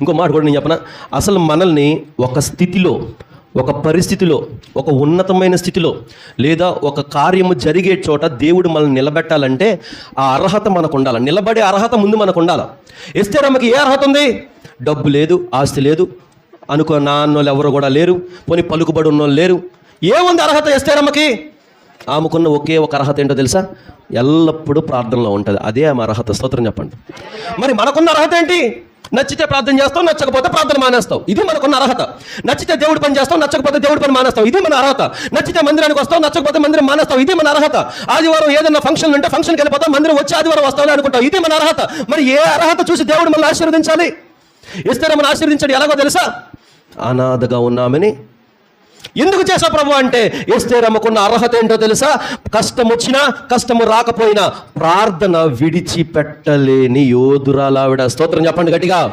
ఇంకో మాట కూడా నేను చెప్పనా? అసలు మనల్ని ఒక స్థితిలో ఒక పరిస్థితిలో ఒక ఉన్నతమైన స్థితిలో లేదా ఒక కార్యము జరిగే చోట దేవుడు మనల్ని నిలబెట్టాలంటే ఆ అర్హత మనకు ఉండాలి నిలబడే అర్హత ముందు మనకు ఉండాలి ఎస్తేరమ్మకి ఏ అర్హత ఉంది? డబ్బు లేదు ఆస్తి లేదు. అనుకో నాన్నోళ్ళు ఎవరు కూడా లేరు. పోనీ పలుకుబడి ఉన్నోళ్ళు లేరు. ఏముంది అర్హత ఎస్తేరమ్మకి? ఆమెకున్న ఒకే ఒక అర్హత ఏంటో తెలుసా? ఎల్లప్పుడూ ప్రార్థనలో ఉంటుంది. అదే ఆమె అర్హత. స్తోత్రం చెప్పండి. మరి మనకున్న అర్హత ఏంటి? నచ్చితే ప్రార్థన చేస్తావు నచ్చకపోతే ప్రార్థన మానేస్తావు. ఇది మనకున్న అర్హత. నచ్చితే దేవుడి పని చేస్తావు నచ్చకపోతే దేవుడి పని మానేస్తావు. ఇది మన అర్హత. నచ్చితే మందిరానికి వస్తావు నచ్చకపోతే మందిరం మానేస్తావు. ఇది మన అర్హత. ఆదివారం ఏదైనా ఫంక్షన్ ఉంటే ఫంక్షన్కి వెళ్ళిపోతాం మందిరం వచ్చి ఆదివారం వస్తావు అనుకుంటావు. ఇది మన అర్హత. మరి ఏ అర్హత చూసి దేవుడు మనల్ని ఆశీర్వదించాలి? ఇస్తే మనం ఆశీర్వదించాడు ఎలాగో తెలుసా? అనాథగా ఉన్నామని ఎందుకు చేసా ప్రభు అంటే ఎస్తే రమ్మకున్న అర్హత ఏంటో తెలుసా? కష్టం వచ్చినా కష్టము రాకపోయినా ప్రార్థన విడిచిపెట్టలేని యోధురాలావిడ. స్తోత్రం చెప్పండి గట్టిగా.